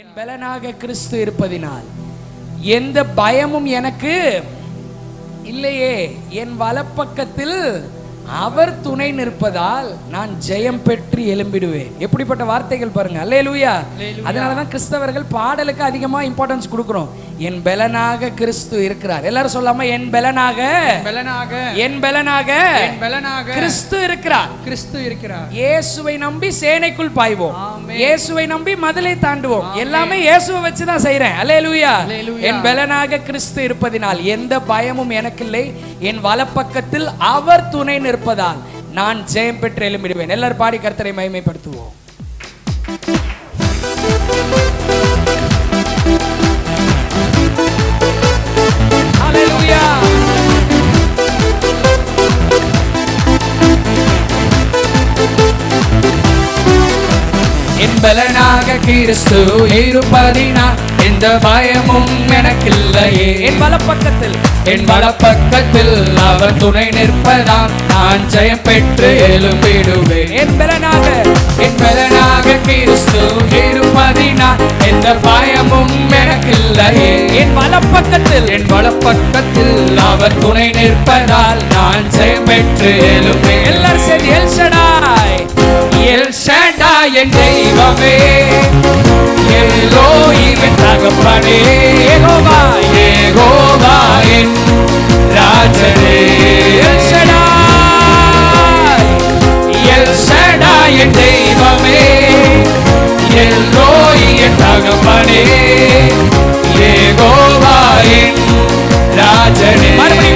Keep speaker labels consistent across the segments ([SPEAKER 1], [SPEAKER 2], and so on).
[SPEAKER 1] என் பலனாக கிறிஸ்து இருப்பதினால் எந்த பயமும் எனக்கு இல்லையே. என் வலப்பக்கத்தில் அவர் துணை நிற்பதால் நான் ஜெயம் பெற்று எழும்பிடுவேன். எப்படிப்பட்ட வார்த்தைகள் பாருங்க. அல்லேலூயா. அதனால தான் கிறிஸ்தவர்கள் பாடலுக்கு அதிகமா இம்பார்ட்டன்ஸ் கொடுக்குறோம். என் பலனாக கிறிஸ்து இருக்கிறார். எல்லாரும் சொல்லாம என் பலனாக.
[SPEAKER 2] பலனாக.
[SPEAKER 1] என் பலனாக.
[SPEAKER 2] என் பலனாக.
[SPEAKER 1] கிறிஸ்து இருக்கிறார்.
[SPEAKER 2] கிறிஸ்து இருக்கிறார்.
[SPEAKER 1] இயேசுவை நம்பி சேனைக்குள் பாய்வோம். இயேசுவை நம்பி மதிலை தாண்டுவோம். எல்லாமே இயேசுவை வச்சு தான் செய்றேன். அல்லேலூயா.
[SPEAKER 2] அல்லேலூயா.
[SPEAKER 1] என் பலனாக கிறிஸ்து இருப்பதினால் எந்த பயமும் எனக்கில்லை. என் வலப்பக்கத்தில் அவர் துணை இருப்பதால் நான் ஜெயம் பெற்று எழும்பிடுவேன். எல்லாரும் பாடி கர்த்தரை மகிமைப்படுத்துவோம். என்பலனாக கிறிஸ்து இருப்பதினால் எந்த பயமும் எனக்கில்லையே. என் வலப்பக்கத்தில். என் வலப்பக்கத்தில் அவர் துணை நிற்பதால் நான் ஜெயம் பெற்று எழும்பிடுவேன். என் பலனாக. என் பலனாக கிறிஸ்து இருப்பதினால் எந்த பயமும் எனக்கில்லையே. என் வலப்பக்கத்தில். என் வலப்பக்கத்தில் அவர் துணை நிற்பதால் நான் ஜெயம் பெற்று எழும்பேன். எல்லாரும் சேர்ந்து எல் ஷடாய் எல் ஷடாய் என் தெய்வமே. எல்லோயிவின் தகப்பனே. ஏகோவா ஏகோவா என் ராஜனே. எல் என் தெய்வமே. எல்லோ என் தகப்பனே. ஏகோவா என் ராஜனே.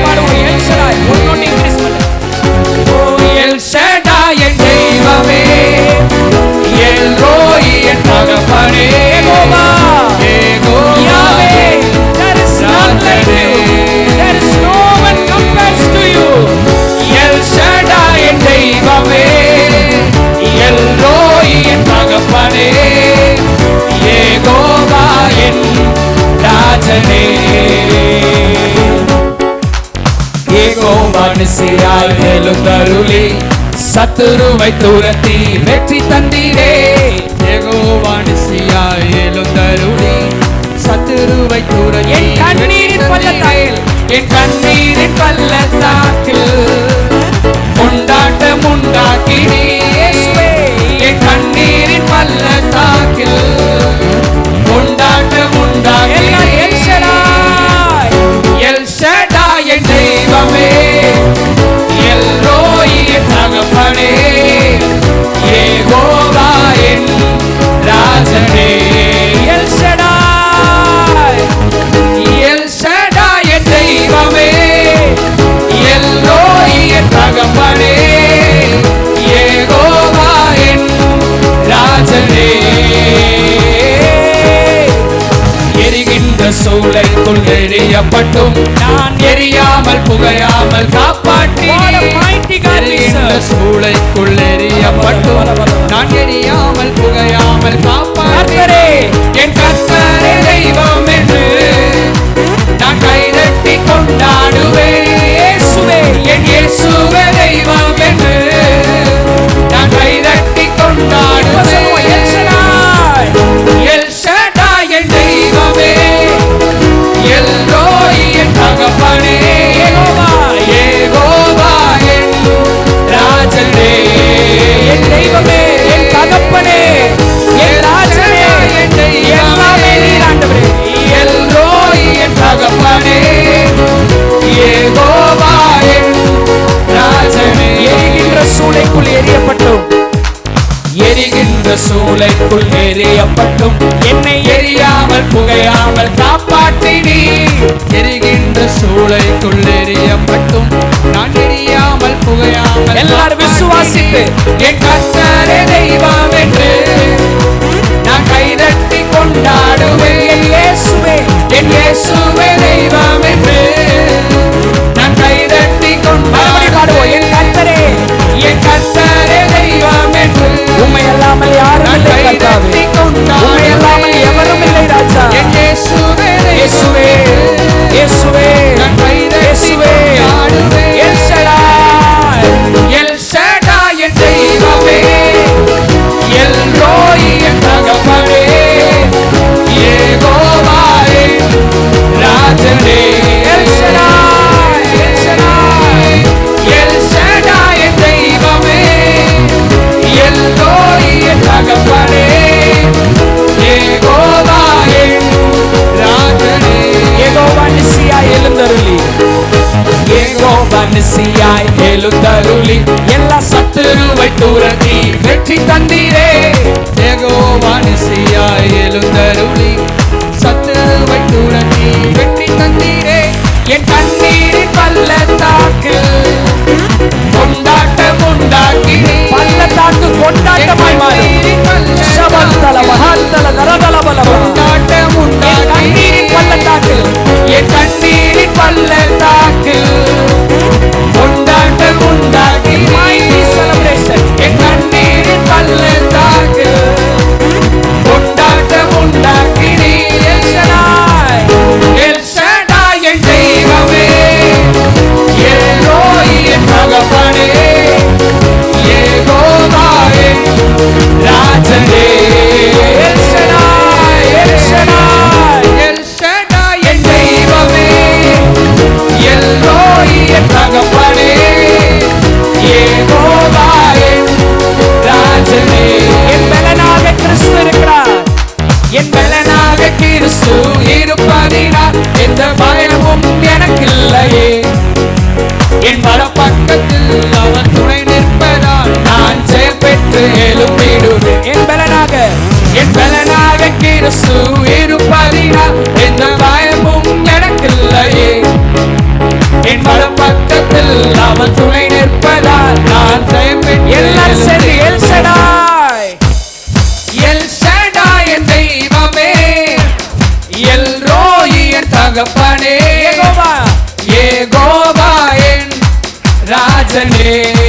[SPEAKER 1] ஏகோவானுசியாய் எழுந்தருளி சத்துருவை துரத்தி வெற்றி தந்தீரே
[SPEAKER 2] ஏகோவானிசியாய் எழுந்தருளி சத்துருவை துரத்தி
[SPEAKER 1] என் கண்ணீரின் பள்ளத்தாக்கில். என் கண்ணீரின் பள்ளத்தாக்கில் கொண்டாட்டம் உண்டாக்கினே என் கண்ணீரின் பள்ளத்தாக்கில் சூளைக்குள் எரியப்பட்டும். நான் எரியாமல் புகையாமல் காப்பாற்றி சூளைக்குள் எரியப்பட்டும். நான் எரியாமல் புகையாமல் காப்பாற்றே என் கர்த்தரே தெய்வம் என்று சூளைக்குள் எரியப்பட்டும் என்னை எரியாமல் புகையாமல் காப்பாற்றினீ
[SPEAKER 2] எரிகின்ற சூளைக்குள் எரியப்பட்டும் நான் எரியாமல் புகையாமல்
[SPEAKER 1] எல்லாரும் விசுவாசித்து என்
[SPEAKER 2] மனசியாய்
[SPEAKER 1] எழுந்தருளி
[SPEAKER 2] எல்லா
[SPEAKER 1] சத்துருவை துரத்தி வெற்றி தந்தீரே. ஏகோ மனசியாய்
[SPEAKER 2] எழுந்தருளி சத்துருவை துரத்தி வெற்றி தந்தீரே.
[SPEAKER 1] என் கண்ணீரின் பள்ளத்தாக்கு. கொண்டாட்டம் உண்டாக்கி. பள்ளத்தாக்கு கொண்டாட்டமாய் மாறி சபல்தல மகாந்தல நரதல பல
[SPEAKER 2] கொண்டாட்டம்
[SPEAKER 1] உண்டாக்கி. கண்ணீரின் பள்ளத்தாக்கு. என் கண்ணீரின் பள்ள அவர் துணை நிற்பதால் நான் ஜெயம் பெற்று எல்லாரும் சரி எல் சடாய் எல் ஷடாய் என் தெய்வமே. எல் ரோயி என் தகப்பனே. ஏகோவா. ஏகோவா என் ராஜனே.